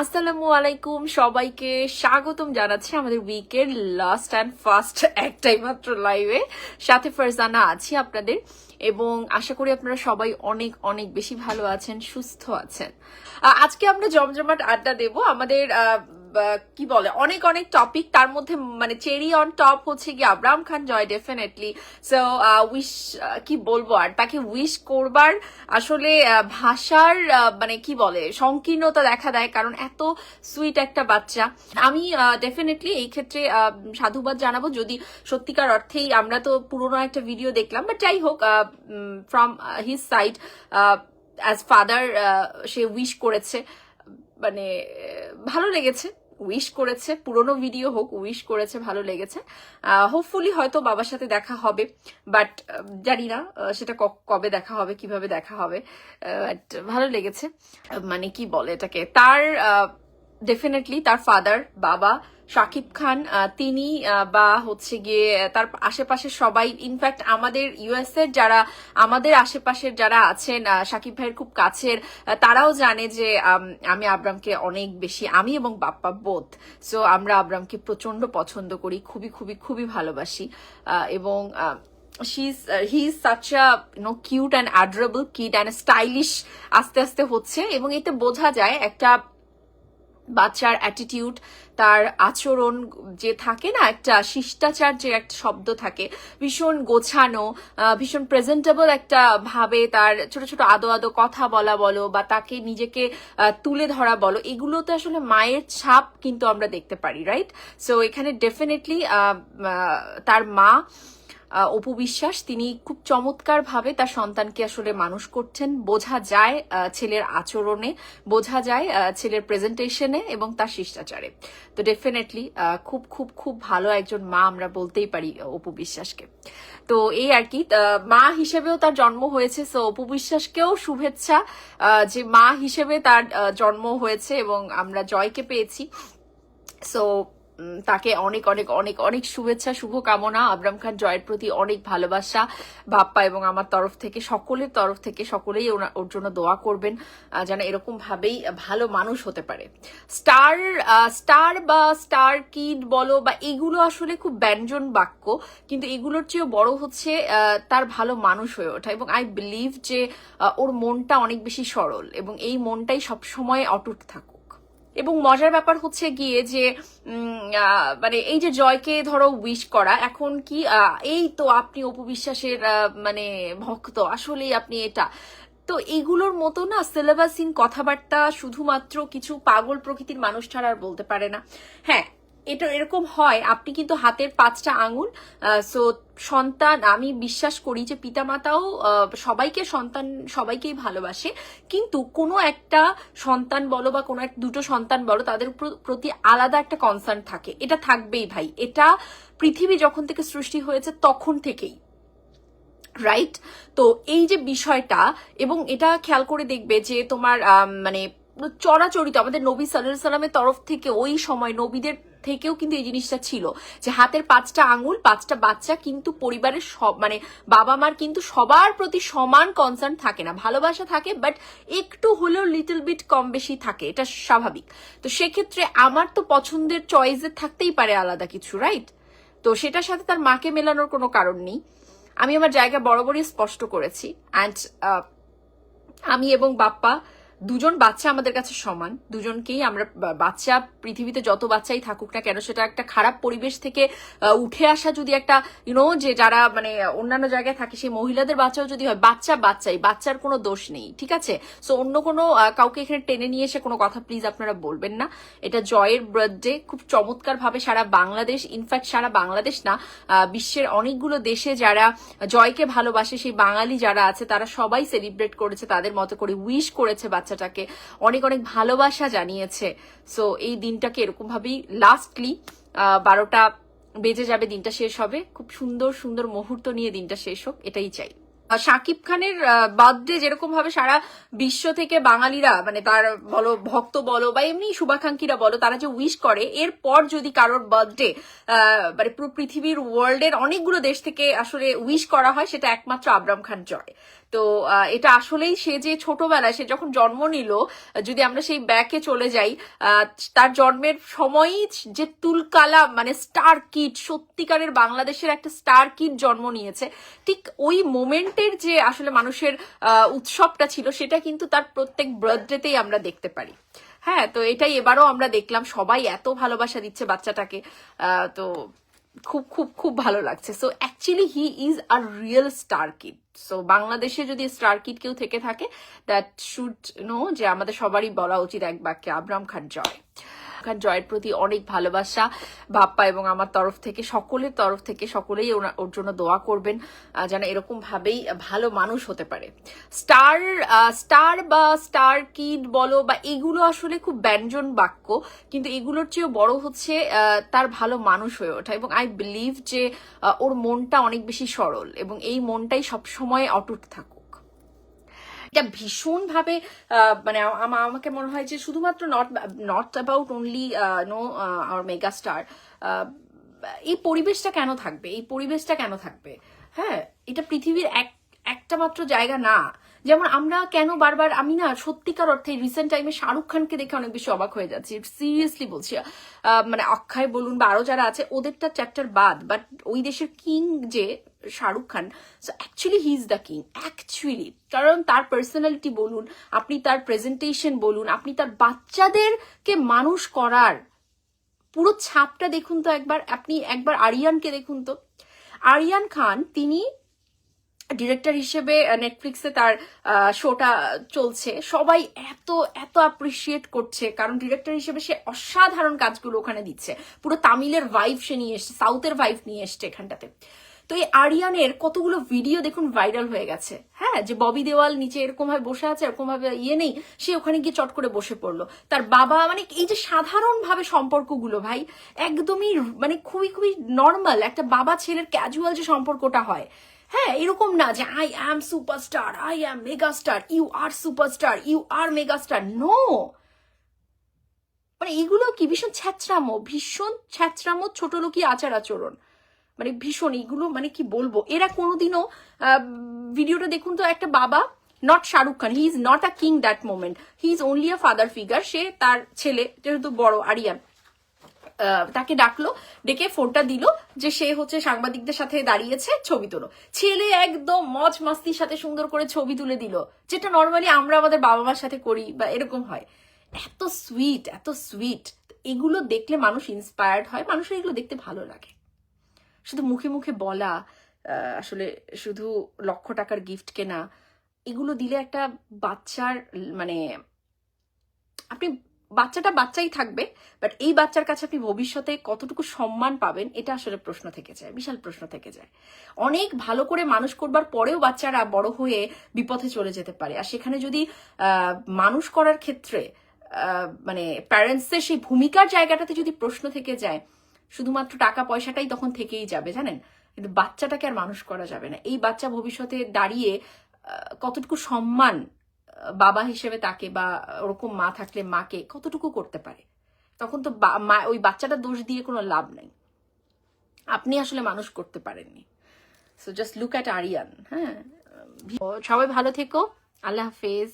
আসসালামু আলাইকুম, সবাইকে স্বাগতম জানাচ্ছি আমাদের উইকের লাস্ট অ্যান্ড ফার্স্ট একটাই মাত্র লাইভে সাথে ফারজানা আছি আপনাদের এবং আশা করি আপনারা সবাই অনেক অনেক বেশি ভালো আছেন, সুস্থ আছেন। আজকে আমরা জমজমাট আড্ডা দেব। আমাদের কি বলে, অনেক অনেক টপিক তার মধ্যে মানে চেরি অন টপ হচ্ছে কি আব্রাম খান জয় ডেফিনেটলি সো উইশ কি বলব আর, তাকে উইশ করবার আসলে ভাষার মানে কি বলে, সংকীর্ণতা দেখা দেয় কারণ এত সুইট একটা বাচ্চা। আমি ডেফিনেটলি এই ক্ষেত্রে সাধুবাদ জানাব। যদি সত্যিকার অর্থেই আমরা তো পুরোনো একটা ভিডিও দেখলাম বাট যাই হোক from his side as father say wish করেছে। মানে ভালো লেগেছে। উইশ করেছে, পুরনো ভিডিও হোক উইশ করেছে, ভালো লেগেছে। হোপফুলি হয়তো বাবার সাথে দেখা হবে বাট জানি না সেটা কবে দেখা হবে, কীভাবে দেখা হবে বাট ভালো লেগেছে। মানে কি বলে এটাকে? তার ডেফিনেটলি তার ফাদার বাবা শাকিব খান তিনি বা হচ্ছে গিয়ে তার আশেপাশে সবাই ইনফ্যাক্ট আমাদের ইউএস এর যারা, আমাদের আশেপাশের যারা আছেন শাকিব ভাইয়ের খুব কাছের তারাও জানে যে, আমি আব্রামকে অনেক বেশি আমি এবং বাপ্পা বোধ সো আমরা আব্রামকে প্রচণ্ড পছন্দ করি, খুবই খুবই খুবই ভালোবাসি। এবং is such a, you know, cute and adorable kid and stylish আস্তে আস্তে হচ্ছে। এবং এতে বোঝা যায় একটা বাচ্চার অ্যাটিটিউড তার আচরণ যে থাকে না, একটা শিষ্টাচার যে একটা শব্দ থাকে, ভীষণ গোছানো ভীষণ প্রেজেন্টেবল একটা ভাবে তার ছোট ছোট আদো আদো কথা বলা বলো বা তাকে নিজেকে তুলে ধরা বলো, এগুলোতে আসলে মায়ের ছাপ কিন্তু আমরা দেখতে পারি রাইট সো এখানে ডেফিনেটলি তার মা অপু বিশ্বাস, তিনি খুব চমৎকার ভাবে তার সন্তানকে আসলে মানুষ করছেন। বোঝা যায় ছেলের আচরণে, বোঝা যায় ছেলের প্রেজেন্টেশনে এবং তার শিষ্টাচারে। তো ডেফিনেটলি খুব খুব খুব ভালো একজন মা আমরা বলতেই পারি অপু বিশ্বাসকে। তো এই আর কি মা হিসেবেও তার জন্ম হয়েছে। সো অপু বিশ্বাসকেও শুভেচ্ছা যে মা হিসেবে তার জন্ম হয়েছে এবং আমরা জয়কে পেয়েছি। সো তাকে অনেক অনেক অনেক অনেক শুভেচ্ছা, শুভকামনা। আবরাম খান জয়ের প্রতি অনেক ভালোবাসা। বাপ্পা এবং আমার তরফ থেকে, সকলের তরফ থেকে সকলেই ওর জন্য দোয়া করবেন যেন এরকম ভাবেই ভালো মানুষ হতে পারে। স্টার স্টার বা স্টার কিড বলো বা এগুলো আসলে খুব ব্যঞ্জন বাক্য, কিন্তু এগুলোর চেয়েও বড় হচ্ছে তার ভালো মানুষ হয়ে ওঠা। এবং আই বিলিভ যে ওর মনটা অনেক বেশি সরল এবং এই মনটাই সবসময় অটুট থাকুক। এবং মজার ব্যাপার হচ্ছে গিয়ে যে মানে এই যে জয়কে ধরো উইশ করা, এখন কি এই তো আপনি অপবিশ্বাসের মানে ভক্ত, আসলেই আপনি এটা। তো এগুলোর মতো না সিলেবাসিন কথাবার্তা শুধুমাত্র কিছু পাগল প্রকৃতির মানুষ ছাড়া আর বলতে পারে না। হ্যাঁ এটা এরকম হয়, আপনি কিন্তু হাতের পাঁচটা আঙুল সো সন্তান, আমি বিশ্বাস করি যে পিতামাতাও সবাইকে সন্তান, সবাইকেই ভালোবাসে, কিন্তু কোনো একটা সন্তান বলো বা কোনো এক, দুটো সন্তান বলো, তাদের প্র- প্রতি আলাদা একটা কনসার্ন থাকে। এটা থাকবেই ভাই। এটা পৃথিবী যখন থেকে সৃষ্টি হয়েছে তখন থেকেই। রাইট তো এই যে বিষয়টা, এবং এটা খেয়াল করে দেখবে যে তোমার মানে চরাচরিত আমাদের নবী সাল্লাহ সাল্লামের তরফ থেকে ওই সময় নবীদের থেকেও কিন্তু এই জিনিসটা ছিল যে হাতের পাঁচটা আঙুল, পাঁচটা বাচ্চা কিন্তু পরিবারের সব মানে বাবা মার কিন্তু সবার প্রতি সমান কনসার্ন থাকে না। ভালোবাসা থাকে বাট একটু হলেও লিটল বিট কম বেশি থাকে, এটা স্বাভাবিক। তো সেক্ষেত্রে আমার তো পছন্দের চয়েসে থাকতেই পারে আলাদা কিছু রাইট তো সেটার সাথে তার মাকে মেলানোর কোনো কারণ নেই। আমি আমার জায়গা বরাবরই স্পষ্ট করেছি অ্যান্ড আমি এবং বাপ্পা দুজন বাচ্চা আমাদের কাছে সমান। দুজনকেই আমরা বাচ্চা, পৃথিবীতে যত বাচ্চাই থাকুক না কেন, সেটা একটা খারাপ পরিবেশ থেকে উঠে আসা যদি একটা ইউনো যে যারা মানে অন্যান্য জায়গায় থাকে, সেই মহিলাদের বাচ্চাও যদি হয়, বাচ্চা বাচ্চাই, বাচ্চার কোনো দোষ নেই, ঠিক আছে? সো অন্য কোনো কাউকে এখানে টেনে নিয়ে এসে কোনো কথা প্লিজ আপনারা বলবেন না। এটা জয়ের বার্থডে খুব চমৎকার ভাবে সারা বাংলাদেশ ইনফ্যাক্ট সারা বাংলাদেশ না বিশ্বের অনেকগুলো দেশে যারা জয়কে ভালোবাসে, সেই বাঙালি যারা আছে, তারা সবাই সেলিব্রেট করেছে, তাদের মতো করে উইশ করেছে বাচ্চাটাকে অনেক অনেক ভালোবাসা জানিয়েছে। সো এই দিনটাকে এরকম ভাবেই লাস্টলি বারোটা বেজে যাবে, দিনটা শেষ হবে। খুব সুন্দর সুন্দর মুহূর্ত নিয়ে দিনটা শেষ হোক, এটাই চাই। শাকিব খানের বার্থডে যেরকম ভাবে সারা বিশ্ব থেকে বাঙালিরা মানে তার বলো, ভক্ত বলো, বা এমনি শুভাকাঙ্ক্ষীরা বলো, তারা যে উইশ করে, এরপর যদি কারোর বার্থডে মানে পুরো পৃথিবীর ওয়ার্ল্ডের অনেকগুলো দেশ থেকে আসলে উইশ করা হয়, সেটা একমাত্র আবরাম খান জয়। তো এটা আসলেই সে যে ছোটবেলায়, সে যখন জন্ম নিল, যদি আমরা সেই ব্যাকে চলে যাই তার জন্মের সময়ই যে তুলকালা মানে স্টার কিট সত্যিকারের বাংলাদেশের একটা স্টার কিট জন্ম নিয়েছে, ঠিক ওই মোমেন্টের যে আসলে মানুষের উৎসবটা ছিল, সেটা কিন্তু তার প্রত্যেক বার্থডেতেই আমরা দেখতে পারি। হ্যাঁ তো এটাই এবারও আমরা দেখলাম, সবাই এত ভালোবাসা দিচ্ছে বাচ্চাটাকে তো খুব খুব খুব ভালো লাগছে। So actually he is a real star kid so বাংলাদেশে যদি স্টার কিড কেউ থেকে থাকে দ্যাট শুড নো যে আমাদের সবারই বলা উচিত এক বাক্যে, আবরাম খান জয়। খান জয়ের প্রতি অনেক ভালোবাসা, বাপ্পা এবং আমার তরফ থেকে, সকলের তরফ থেকে সকলেই ওর জন্য দোয়া করবেন যেন এরকম ভাবেই ভালো মানুষ হতে পারে। স্টার স্টার বা স্টার কিড বলো বা এগুলো আসলে খুব ব্যঞ্জন বাক্য, কিন্তু এগুলোর চেয়েও বড় হচ্ছে তার ভালো মানুষ হয়ে ওঠা এবং আই বিলিভ যে ওর মনটা অনেক বেশি সরল এবং এই মনটাই সবসময় অটুট থাকুক। এটা ভীষণভাবে মানে আমাকে মনে হয় যে শুধুমাত্র not not about only no our mega star এই পরিবেশটা কেন থাকবে? এই পরিবেশটা কেন থাকবে? হ্যাঁ এটা পৃথিবীর এক, একটা মাত্র জায়গা না। যেমন আমরা কেন বারবার, আমি না সত্যিকার অর্থে রিসেন্ট টাইমে শাহরুখ খানকে দেখে অনেক বেশি অবাক হয়ে যাচ্ছি। সিরিয়াসলি বলছি মানে অক্ষয় বলুন বা আরও যারা আছে, ওদেরটা চ্যাপ্টার বাদ বাট ওই দেশের কিং যে Shahrukh Khan so actually he is the king actually কারণ তার পার্সোনালিটি বলুন, আপনি তার প্রেজেন্টেশন বলুন, আপনি তার বাচ্চাদেরকে মানুষ করার পুরো ছাপটা দেখুন তো একবার, আপনি একবার আরিয়ানকে দেখুন তো। আরিয়ান খান, তিনি ডিরেক্টর হিসেবে নেটফ্লিক্সে তার শোটা চলছে। সবাই এত এত অ্যাপ্রিসিয়েট করছে, কারণ ডিরেক্টর হিসেবে সে অসাধারণ কাজগুলো ওখানে দিচ্ছে। পুরো তামিলের ভাইভ সে নিয়ে এসছে সাউথের ভাইভ নিয়ে এসছে এখানটাতে। তো এই আরিয়ানের কতগুলো ভিডিও দেখুন ভাইরাল হয়ে গেছে। হ্যাঁ যে ববি দেওয়াল নিচে এরকম ভাবে বসে আছে, এরকম ভাবে ইয়ে নেই, সে ওখানে গিয়ে চট করে বসে পড়ল। তার বাবা মানে এই যে সাধারণ ভাবে সম্পর্কগুলো ভাই, একদমই মানে খুবই খুবই নর্মাল একটা বাবা ছেলের ক্যাজুয়াল যে সম্পর্কটা হয়। হ্যাঁ এরকম না যে I am superstar I am megastar you are superstar you are megastar no মানে এগুলো কি, ভীষণ ছ্যাচরামো ভীষণ ছ্যাচরামো ছোট লোকই আচার আচরণ। মানে ভীষণ এগুলো মানে কি বলব? এরা কোনোদিনও ভিডিওটা দেখুন তো, একটা বাবা not Shahrukh Khan he is not a king that moment he is only a father figure সে তার ছেলে, যেহেতু বড় আরিয়ান তাকে ডাকলো, ডেকে ফোনটা দিল যে সে হচ্ছে সাংবাদিকদের সাথে দাঁড়িয়েছে, ছবি তোলো। ছেলে একদম মজ মাস্তির সাথে সুন্দর করে ছবি তুলে দিল, যেটা নর্মালি আমরা আমাদের বাবা মার সাথে করি বা এরকম হয়। এত সুইট এত সুইট এগুলো দেখলে মানুষ ইন্সপায়ার্ড হয়, মানুষের এগুলো দেখতে ভালো লাগে। শুধু মুখে মুখে বলা আসলে শুধু লক্ষ টাকার গিফট কেনা, এগুলো দিলে একটা বাচ্চার মানে আপনি বাচ্চাটা বাচ্চাই থাকবে বাট এই বাচ্চার কাছে আপনি ভবিষ্যতে কতটুকু সম্মান পাবেন, এটা আসলে প্রশ্ন থেকে যায়, বিশাল প্রশ্ন থেকে যায়। অনেক ভালো করে মানুষ করবার পরেও বাচ্চারা বড় হয়ে বিপথে চলে যেতে পারে। আর সেখানে যদি মানুষ করার ক্ষেত্রে মানে প্যারেন্টসের সেই ভূমিকার জায়গাটাতে যদি প্রশ্ন থেকে যায় শুধুমাত্র টাকা পয়সাটাই তখন থেকেই যাবে, জানেন? কিন্তু বাচ্চাটাকে আর মানুষ করা যাবে না। এই বাচ্চা ভবিষ্যতে দাঁড়িয়ে কতটুকু সম্মান বাবা হিসেবে তাকে বা ওরকম মা থাকলে মাকে কতটুকু করতে পারে? তখন তো মা, ওই বাচ্চাটা দোষ দিয়ে কোনো লাভ নাই। আপনি আসলে মানুষ করতে পারেননি। So just look at Aryan হ্যাঁ? সবাই ভালো থেকো। আল্লাহ হাফেজ।